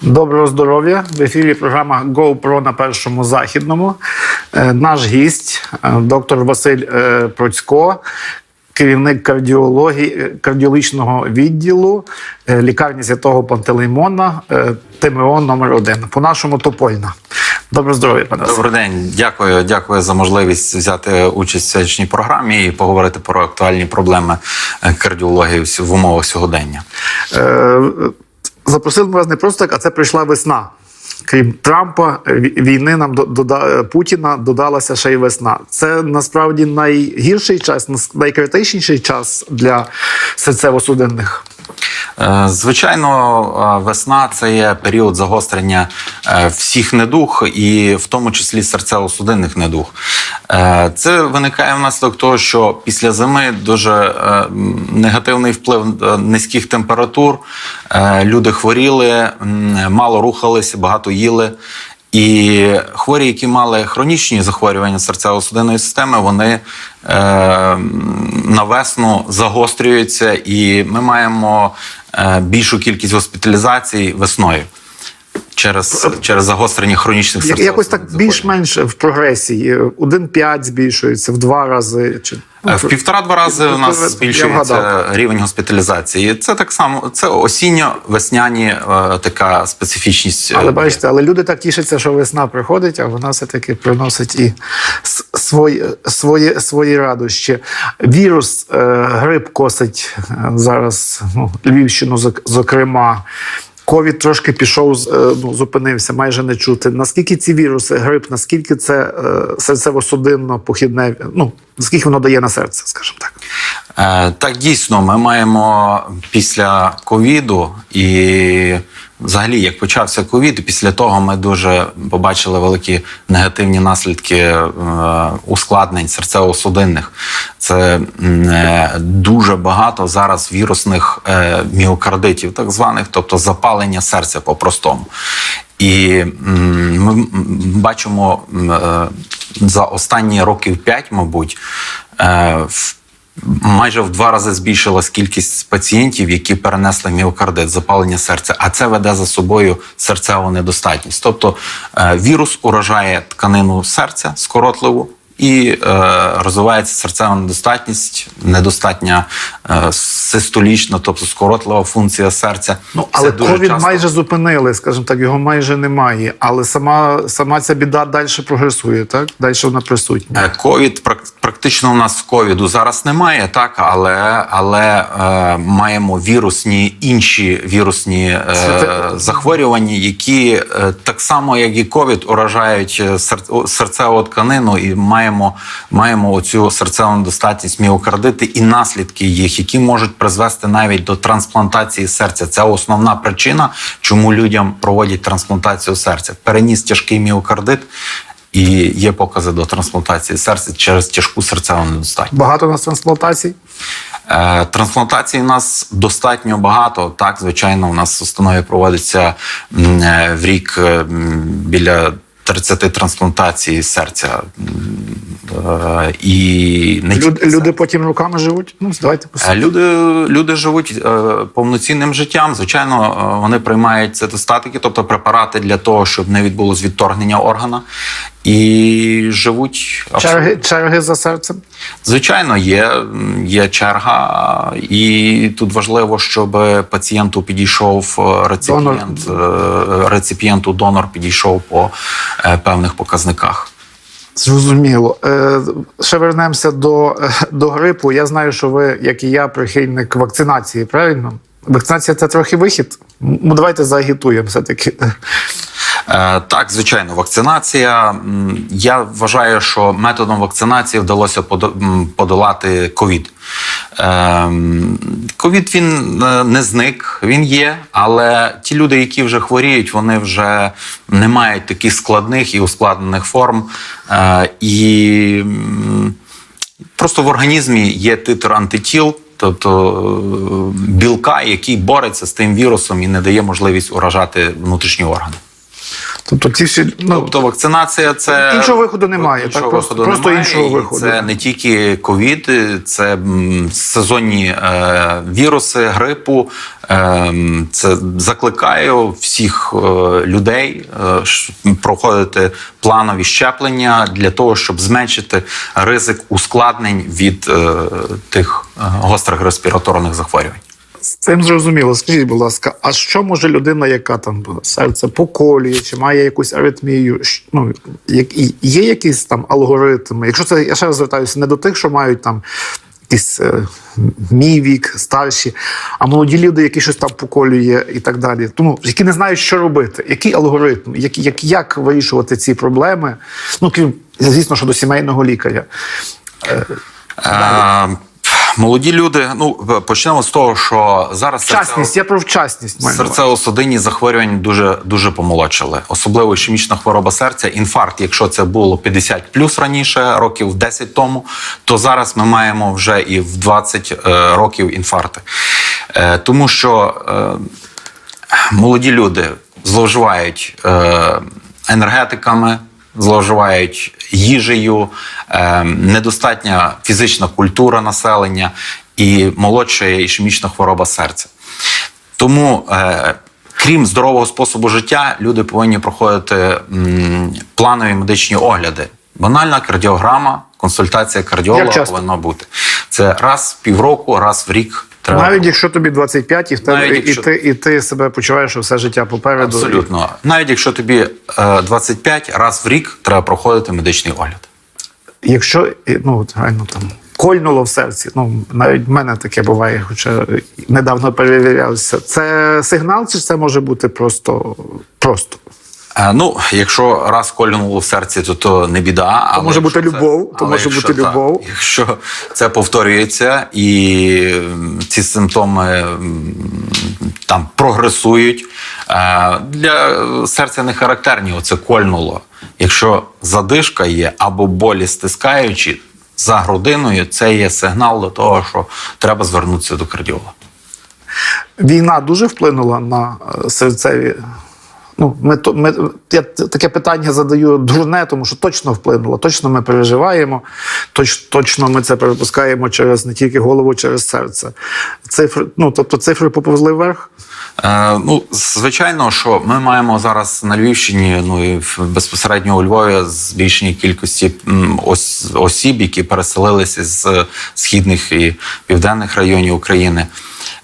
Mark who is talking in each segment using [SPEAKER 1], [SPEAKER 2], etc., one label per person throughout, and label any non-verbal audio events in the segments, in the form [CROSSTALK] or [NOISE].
[SPEAKER 1] Доброго здоров'я! В ефірі програма GoPro на першому західному. Е, Наш гість, е, доктор Василь е, Процько, керівник кардіології кардіологічного відділу лікарні святого Пантелеймона, ТМО номер 1 по нашому Топольна. Доброго здоров'я, пане
[SPEAKER 2] Добрий день, дякую. Дякую за можливість взяти участь в сьогоднішній програмі і поговорити про актуальні проблеми кардіології в в умовах сьогодення.
[SPEAKER 1] Е, Запросили ми вас не просто так, а це прийшла весна. Крім Трампа, ві- війни нам до- дода- Путіна додалася ще й весна. Це насправді найгірший час, найкритичніший час для серцево-судинних.
[SPEAKER 2] Е, Звичайно, е, весна це є період загострення е, всіх недуг, і в тому числі серцево-судинних недуг. Це виникає внаслідок того, що після зими дуже негативний вплив низьких температур. Люди хворіли, мало рухалися, багато їли. І хворі, які мали хронічні захворювання серцево-судинної системи, вони на весну загострюються, і ми маємо е, більшу кількість госпіталізацій весною через, через загострення хронічних серцево
[SPEAKER 1] Якось так більш-менш в прогресії. 1,5 збільшується в два рази. Чи
[SPEAKER 2] Е, В півтора-два рази у нас збільшується рівень госпіталізації. Це так само, це осінньо-весняні е, така специфічність. е,
[SPEAKER 1] Але бачите, але люди так тішаться, що весна приходить, а вона все-таки приносить і свої, свої, свої радощі. Вірус, е, грип косить е, зараз ну, Львівщину, зок- зокрема. Ковід трошки пішов, е, ну, зупинився, майже не чути. Наскільки ці віруси, грип, наскільки це серцево-судинно похідне, ну, наскільки воно дає на серце, скажімо так.
[SPEAKER 2] Е, Так, дійсно, ми маємо після ковіду і взагалі, як почався ковід, після того ми дуже побачили великі негативні наслідки е, ускладнень серцево-судинних. Це е, дуже багато зараз вірусних міокардитів, так званих, тобто запалення серця по-простому. І ми бачимо за останні років п'ять, мабуть, в Майже в два рази збільшилась кількість пацієнтів, які перенесли міокардит, запалення серця, а це веде за собою серцеву недостатність. Тобто е, вірус уражає тканину серця скоротливу і е, розвивається серцева недостатність, недостатня е, систолічна, тобто скоротлива функція серця.
[SPEAKER 1] Ну, але ковід
[SPEAKER 2] часто-
[SPEAKER 1] майже зупинили, скажімо так, його майже немає. Але сама, сама ця біда далі прогресує, так? Далі вона присутня.
[SPEAKER 2] Е, Ковід прак- практично у нас ковіду зараз немає, так але, але е, маємо вірусні інші вірусні е,
[SPEAKER 1] Це-
[SPEAKER 2] захворювання, які е, так само як і ковід уражають е, серцеву тканину, і маємо, маємо оцю серцеву недостатність міокардити і наслідки їх, які можуть призвести навіть до трансплантації серця. Це основна причина, чому людям проводять трансплантацію серця. Переніс тяжкий міокардит. І є покази до трансплантації серця через тяжку серцеву недостатність.
[SPEAKER 1] Багато у нас трансплантацій.
[SPEAKER 2] Е, Трансплантацій у нас достатньо багато. Так, звичайно, у нас в установі проводиться е, в рік е, біля 30 трансплантацій серця. Е, І не
[SPEAKER 1] Люди,
[SPEAKER 2] тільки
[SPEAKER 1] люди потім руками живуть. Ну, давайте
[SPEAKER 2] послухаємо. Люди, люди живуть е, повноцінним життям. Звичайно, е, вони приймають цитостатики, тобто препарати для того, щоб не відбулось відторгнення органа, і живуть
[SPEAKER 1] черги, черги за серцем.
[SPEAKER 2] Звичайно, є, є черга, і тут важливо, щоб пацієнту підійшов е, реципієнт, е, реципієнту донор підійшов по е, певних показниках.
[SPEAKER 1] Зрозуміло. Е, ще вернемося до, до грипу. Я знаю, що ви, як і я, прихильник вакцинації, правильно? Вакцинація це трохи вихід. Ну, давайте заагітуємо все-таки.
[SPEAKER 2] Е, Так, звичайно, вакцинація. Я вважаю, що методом вакцинації вдалося подолати ковід. Ем, Ковід він е, не зник, він є, але ті люди, які вже хворіють, вони вже не мають таких складних і ускладнених форм. Е, І просто в організмі є титр антитіл. Тобто е, білка, який бореться з тим вірусом і не дає можливість уражати внутрішні органи.
[SPEAKER 1] Тобто ті всі ну,
[SPEAKER 2] Тобто вакцинація це
[SPEAKER 1] Іншого виходу немає,
[SPEAKER 2] Іншого
[SPEAKER 1] так, просто-
[SPEAKER 2] виходу
[SPEAKER 1] просто
[SPEAKER 2] немає,
[SPEAKER 1] іншого виходу
[SPEAKER 2] Це не тільки ковід, це сезонні е, віруси, грипу. Е, це закликаю всіх е, людей е, проходити планові щеплення для того, щоб зменшити ризик ускладнень від е, тих е, гострих респіраторних захворювань.
[SPEAKER 1] З цим зрозуміло. Скажіть, будь ласка, а що може людина, яка там серце поколює, чи має якусь аритмію? Ну, є якісь там алгоритми? Якщо це я ще раз звертаюся не до тих, що мають там. Якийсь е, мій вік, старші, а молоді люди, які щось там поколює і так далі. Тому які не знають, що робити, який алгоритм, як, як, як вирішувати ці проблеми. Ну, крім, звісно, що до сімейного лікаря.
[SPEAKER 2] Е, молоді люди, ну почнемо з того, що зараз
[SPEAKER 1] Вчасність, я про вчасність.
[SPEAKER 2] Серцево-судинні захворювання дуже дуже помолодшали. Особливо ішемічна хвороба серця, інфаркт. Якщо це було 50 плюс раніше, років 10 тому, то зараз ми маємо вже і в 20 е, років інфаркти. Е, тому що е, молоді люди зловживають е, енергетиками, зловживають їжею, е, недостатня фізична культура населення і молодшає ішемічна хвороба серця. Тому, е, крім здорового способу життя, люди повинні проходити планові медичні огляди. Банальна кардіограма, консультація кардіолога повинна бути. Це раз в півроку, раз в рік. Треба
[SPEAKER 1] Навіть якщо тобі 25 і, в тебе,
[SPEAKER 2] Навіть
[SPEAKER 1] і, ти, і ти себе почуваєш що все життя попереду.
[SPEAKER 2] Абсолютно. Навіть якщо тобі е, 25, раз в рік треба проходити медичний огляд.
[SPEAKER 1] І Якщо і, ну, от, реально там кольнуло в серці, ну навіть в мене таке буває, хоча недавно перевірявся. Це сигнал, чи це може бути просто просто?
[SPEAKER 2] Е, Ну, якщо раз кольнуло в серці, то то не біда. але
[SPEAKER 1] може бути любов, то може
[SPEAKER 2] якщо
[SPEAKER 1] бути любов.
[SPEAKER 2] якщо це повторюється і ці симптоми там прогресують, е, для серця не характерні. Оце кольнуло. Якщо задишка є або болі стискаючі за грудиною, це є сигнал до того, що треба звернутися до кардіолога.
[SPEAKER 1] Війна дуже вплинула на е, серцеві. Ну, ми, ми, я таке питання задаю дурне, тому що точно вплинуло. Точно ми переживаємо, точ, точно ми це перепускаємо через не тільки голову, через серце. Цифри, ну, тобто цифри поповзли вверх.
[SPEAKER 2] Е, ну, звичайно, що ми маємо зараз на Львівщині, ну і безпосередньо у Львові збільшення кількості м, ос, осіб, які переселилися з східних і південних районів України.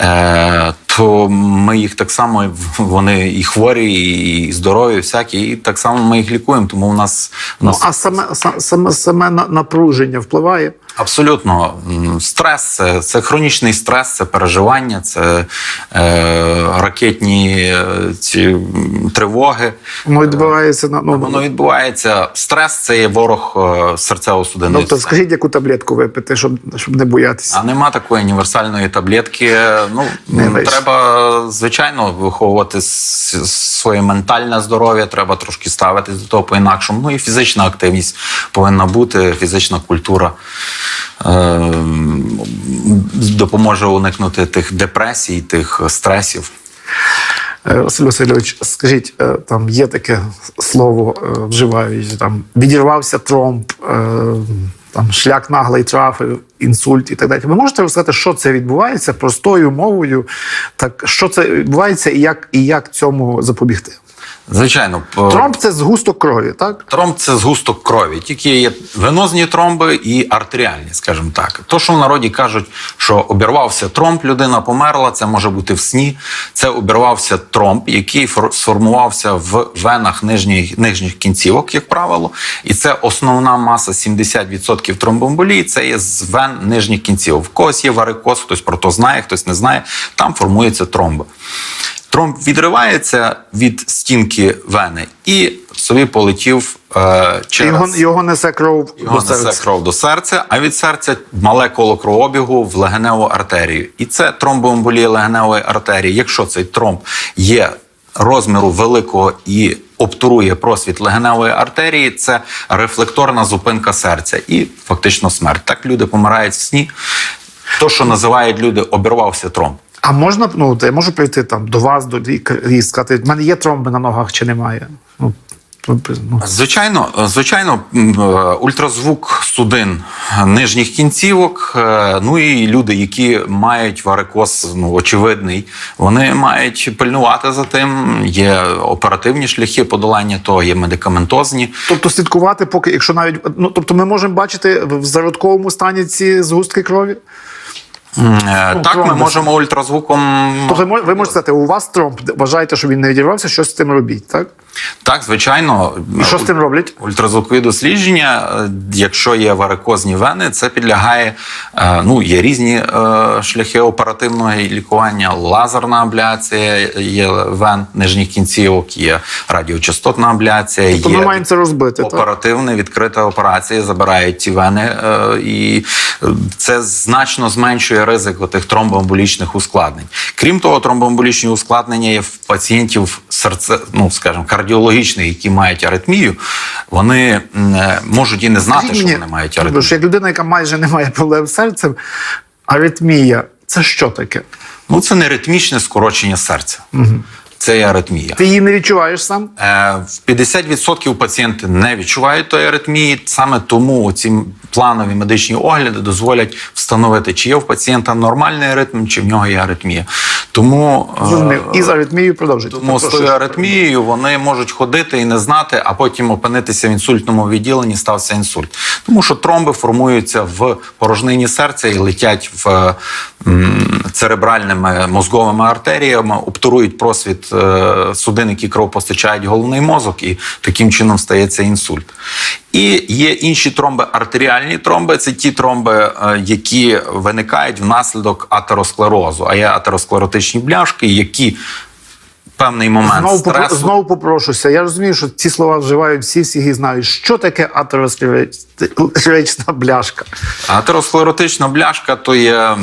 [SPEAKER 2] Е, то ми їх так само вони і хворі, і здорові, всякі, і так само ми їх лікуємо. Тому у нас, у
[SPEAKER 1] Ну, а саме, саме, саме на- напруження впливає.
[SPEAKER 2] Абсолютно стрес це, хронічний стрес, це переживання, це е, ракетні е, ці тривоги.
[SPEAKER 1] Воно відбувається на ну,
[SPEAKER 2] Воно відбувається. Стрес це є ворог е, серцево-судинної
[SPEAKER 1] Тобто,
[SPEAKER 2] системи.
[SPEAKER 1] скажіть, яку таблетку випити, щоб, щоб не боятися.
[SPEAKER 2] А нема такої універсальної таблетки. Ну
[SPEAKER 1] Не
[SPEAKER 2] треба звичайно виховувати своє ментальне здоров'я. Треба трошки ставитись до того по-інакшому. Ну і фізична активність повинна бути, фізична культура. Е, Допоможе уникнути тих депресій, тих стресів.
[SPEAKER 1] Е, Василь Васильович, скажіть, е, там є таке слово, е, вживають там відірвався тромб, там шлях наглий трафив, інсульт і так далі. Ви можете розказати, що це відбувається простою мовою? Так що це відбувається і як, і як цьому запобігти?
[SPEAKER 2] Звичайно,
[SPEAKER 1] Тромб це згусток крові, так?
[SPEAKER 2] Тромб це згусток крові. Тільки є венозні тромби і артеріальні, скажімо так. То, що в народі кажуть, що обірвався тромб, людина померла, це може бути в сні. Це обірвався тромб, який сформувався в венах нижніх, нижніх кінцівок, як правило. І це основна маса 70% тромбоемболії, це є з вен нижніх кінцівок. В когось є варикоз, хтось про то знає, хтось не знає. Там формуються тромби. Тромб відривається від стінки вени і собі полетів е, через
[SPEAKER 1] Його, його несе кров
[SPEAKER 2] його
[SPEAKER 1] до серця.
[SPEAKER 2] кров до серця, а від серця мале коло кровообігу в легеневу артерію. І це тромбоемболія легеневої артерії. Якщо цей тромб є розміру великого і обтурує просвіт легеневої артерії, це рефлекторна зупинка серця і фактично смерть. Так люди помирають в сні. То, що називають люди, обірвався тромб.
[SPEAKER 1] А можна, ну, я можу прийти там до вас, до лікаря і сказати, в мене є тромби на ногах чи немає? Ну, ну,
[SPEAKER 2] Звичайно, звичайно, е, ультразвук судин нижніх кінцівок. е, Ну і люди, які мають варикоз, ну очевидний, вони мають пильнувати за тим. Є оперативні шляхи подолання того, є медикаментозні.
[SPEAKER 1] Тобто слідкувати, поки, якщо навіть. Ну, тобто ми можемо бачити в зародковому стані ці згустки крові?
[SPEAKER 2] Е,
[SPEAKER 1] Ну,
[SPEAKER 2] Так, ми можемо ультразвуком.
[SPEAKER 1] Тобто ви, можете сказати, у вас тромб, вважаєте, що він не відірвався, що з цим робіть, так?
[SPEAKER 2] Так, звичайно.
[SPEAKER 1] І що з цим роблять?
[SPEAKER 2] Ультразвукові дослідження, е, якщо є варикозні вени, це підлягає. е, Ну, є різні шляхи оперативного лікування, лазерна абляція, є вен нижніх кінцівок, є радіочастотна абляція,
[SPEAKER 1] Тобто
[SPEAKER 2] є
[SPEAKER 1] ми маємо це розбити,
[SPEAKER 2] оперативна відкрита операція, забирають ці вени, і це значно зменшує ризик тих тромбоемболічних ускладнень. Крім того, тромбоемболічні ускладнення є в пацієнтів серце, ну скажімо, кардіологічних, які мають аритмію, вони можуть і не знати,
[SPEAKER 1] Скажіть
[SPEAKER 2] що
[SPEAKER 1] мені,
[SPEAKER 2] вони мають аритмію.
[SPEAKER 1] що як людина, яка майже не має проблем з серцем, аритмія це що таке?
[SPEAKER 2] Ну це не ритмічне скорочення серця. Це є аритмія.
[SPEAKER 1] Ти її не відчуваєш сам?
[SPEAKER 2] Е, В 50% пацієнти не відчувають тої аритмії. Саме тому ці планові медичні огляди дозволять встановити, чи є в пацієнта нормальний ритм, чи в нього є аритмія. Тому е,
[SPEAKER 1] І з аритмією продовжуйте.
[SPEAKER 2] тому з тою аритмією вони можуть ходити і не знати, а потім опинитися в інсультному відділенні, стався інсульт. Тому що тромби формуються в порожнині серця і летять в м, церебральними мозговими артеріями, обтурують просвіт судин, які кров постачають головний мозок, і таким чином стається інсульт. І є інші тромби, артеріальні тромби це ті тромби, е, які виникають внаслідок атеросклерозу, а є атеросклеротичні бляшки, які певний момент
[SPEAKER 1] Знову,
[SPEAKER 2] стресу.
[SPEAKER 1] знову попрошуся. Я розумію, що ці слова вживають всі, всі їх знають. Що таке атеросклерична бляшка?
[SPEAKER 2] Атеросклеротична бляшка то є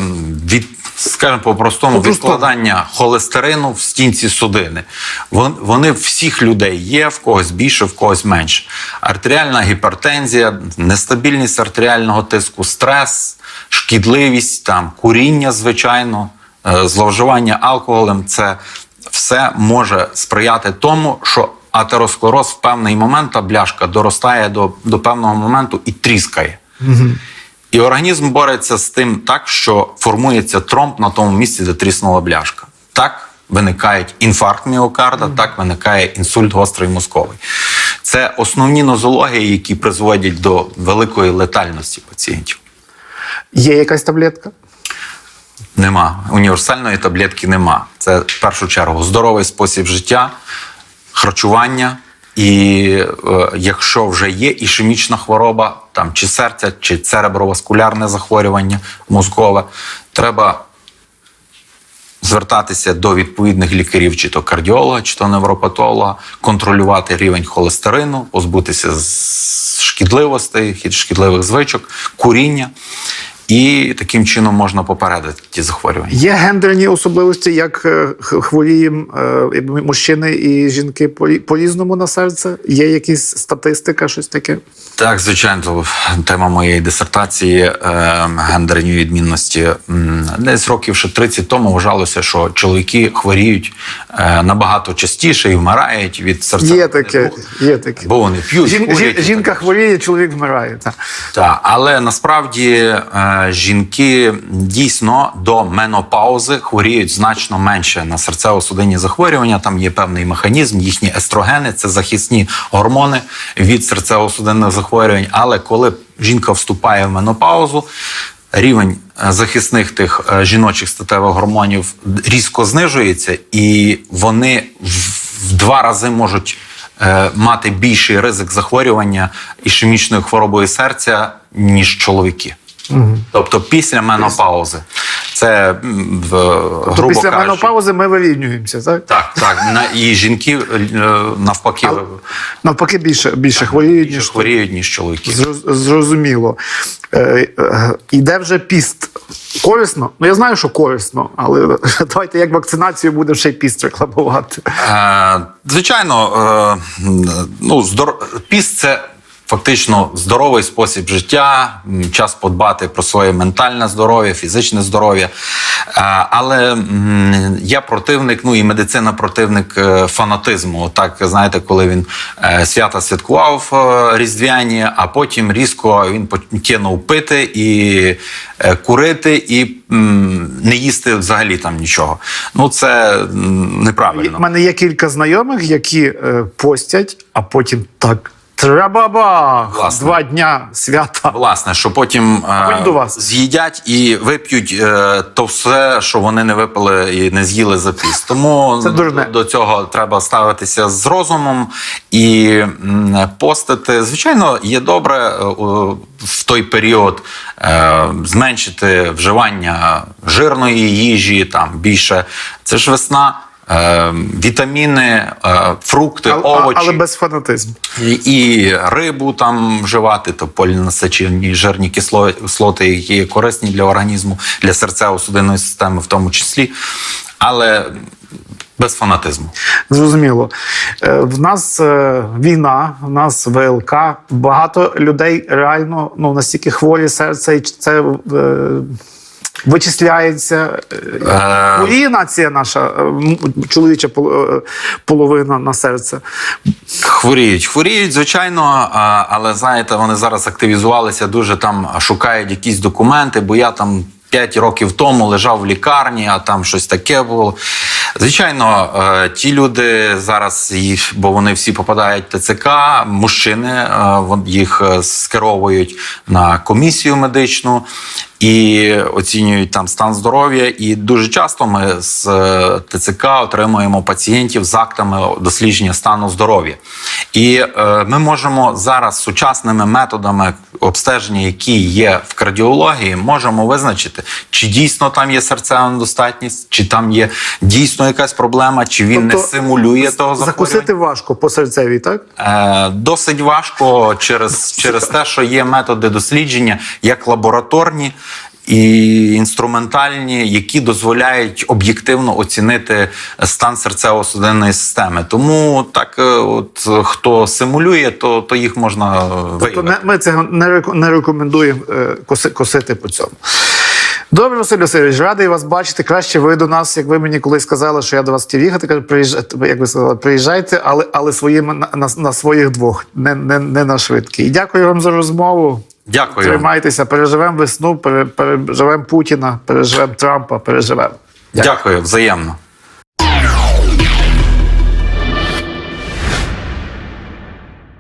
[SPEAKER 2] від, скажімо по-простому, відкладання холестерину в стінці судини. Вон- Вони всіх людей є, в когось більше, в когось менше. Артеріальна гіпертензія, нестабільність артеріального тиску, стрес, шкідливість, там, куріння, звичайно, е, зловживання алкоголем це все може сприяти тому, що атеросклероз в певний момент та бляшка доростає до, до певного моменту і тріскає. І організм бореться з тим так, що формується тромб на тому місці, де тріснула бляшка. Так виникає інфаркт міокарда, так виникає інсульт гострий мозковий. Це основні нозології, які призводять до великої летальності пацієнтів.
[SPEAKER 1] Є якась таблетка?
[SPEAKER 2] Нема універсальної таблетки. Нема. Це в першу чергу здоровий спосіб життя, харчування. І е, якщо вже є ішемічна хвороба, там чи серця, чи цереброваскулярне захворювання мозкове, треба звертатися до відповідних лікарів, чи то кардіолога, чи то невропатолога, контролювати рівень холестерину, позбутися з шкідливостей, шкідливих звичок, куріння. І таким чином можна попередити ті захворювання.
[SPEAKER 1] Є гендерні особливості, як е, х- хворіємо е, мужчини і жінки по- по-різному на серце? Є якась статистика, щось таке?
[SPEAKER 2] Так, звичайно, тема моєї дисертації е, гендерні відмінності. Десь років ще 30 тому вважалося, що чоловіки хворіють набагато частіше і вмирають від серця.
[SPEAKER 1] Є таке, є таке.
[SPEAKER 2] Бо вони п'ють.
[SPEAKER 1] Жін- жінка хворіє, чоловік вмирає. Так.
[SPEAKER 2] Так, але насправді жінки дійсно до менопаузи хворіють значно менше на серцево-судинні захворювання. Там є певний механізм, їхні естрогени це захисні гормони від серцево-судинних захворювань. Але коли жінка вступає в менопаузу, рівень е, захисних тих е, жіночих статевих гормонів різко знижується, і вони в- два рази можуть е, мати більший ризик захворювання ішемічною хворобою серця, ніж чоловіки. Тобто після менопаузи. Це в грубо
[SPEAKER 1] після
[SPEAKER 2] кажучи,
[SPEAKER 1] менопаузи ми вирівнюємося, так?
[SPEAKER 2] Так, так. На, і жінки е, навпаки
[SPEAKER 1] Навпаки, більше, більше хворіють,
[SPEAKER 2] більше
[SPEAKER 1] ніж
[SPEAKER 2] хворіють, ніж чоловіки.
[SPEAKER 1] Зрозуміло. Е, е, Іде вже піст. Корисно? Ну я знаю, що корисно, але [LAUGHS] давайте як вакцинацію будемо ще й піст рекламувати.
[SPEAKER 2] Е, звичайно, е, ну, здор... піст це фактично здоровий спосіб життя, час подбати про своє ментальне здоров'я, фізичне здоров'я. Е, Але я противник, ну і медицина противник е, фанатизму. Так, знаєте, коли він е, свята святкував різдвяні, а потім різко він кинув пити і курити, і не їсти взагалі там нічого. Ну це м,
[SPEAKER 1] У мене є кілька знайомих, які постять, а потім так. Треба!
[SPEAKER 2] Власне.
[SPEAKER 1] Два дня свята.
[SPEAKER 2] Власне, що потім е,
[SPEAKER 1] до вас.
[SPEAKER 2] з'їдять і вип'ють е, то все, що вони не випили і не з'їли за піст. Тому
[SPEAKER 1] Це дурне.
[SPEAKER 2] до цього треба ставитися з розумом і м, постити. Звичайно, є добре е, в той період е, зменшити вживання жирної їжі, там більше. Це ж весна. Е, Вітаміни, е, фрукти,
[SPEAKER 1] А- а-
[SPEAKER 2] овочі
[SPEAKER 1] але без фанатизму.
[SPEAKER 2] і, і рибу там вживати, то полінасичені жирні кислоти, які є корисні для організму, для серцево-судинної системи, в тому числі, але без фанатизму.
[SPEAKER 1] Зрозуміло. Е, В нас війна, в нас ВЛК. Багато людей реально ну, настільки хворі серце, і це вичисляється.
[SPEAKER 2] Е,
[SPEAKER 1] Хворіє нація наша, е, чоловіча е, половина на серце.
[SPEAKER 2] Хворіють, хворіють, звичайно, але знаєте, вони зараз активізувалися, дуже там шукають якісь документи, бо я там. П'ять років тому лежав в лікарні, а там щось таке було. Звичайно, ті люди зараз, їх- бо вони всі попадають в ТЦК, мужчини їх скеровують на комісію медичну і оцінюють там стан здоров'я. І дуже часто ми з е, ТЦК отримуємо пацієнтів з актами дослідження стану здоров'я. І е, ми можемо зараз сучасними методами обстеження, які є в кардіології, можемо визначити, чи дійсно там є серцева недостатність, чи там є дійсно якась проблема, чи він не
[SPEAKER 1] Тобто
[SPEAKER 2] симулює того захворювання.
[SPEAKER 1] Закусити важко по серцевій, так?
[SPEAKER 2] Е, Досить важко через, через те, що є методи дослідження, як лабораторні і інструментальні, які дозволяють об'єктивно оцінити стан серцево-судинної системи. Тому так, е, от хто симулює, то, то їх можна
[SPEAKER 1] Тобто
[SPEAKER 2] виявити.
[SPEAKER 1] не, ми це не, реко- не рекомендуємо е, косити по цьому. Добре, Василь Васильович, радий вас бачити. Краще ви до нас, як ви мені колись сказали, що я до вас хотів їхати. Кажу, приїжджайте, як ви сказали, приїжджайте, але, але своїми на, на, на своїх двох, не, не, не на швидкі. І дякую вам за розмову.
[SPEAKER 2] Дякую.
[SPEAKER 1] Тримайтеся, переживемо весну, переживемо Путіна, переживемо Трампа, переживемо.
[SPEAKER 2] Дякую, взаємно.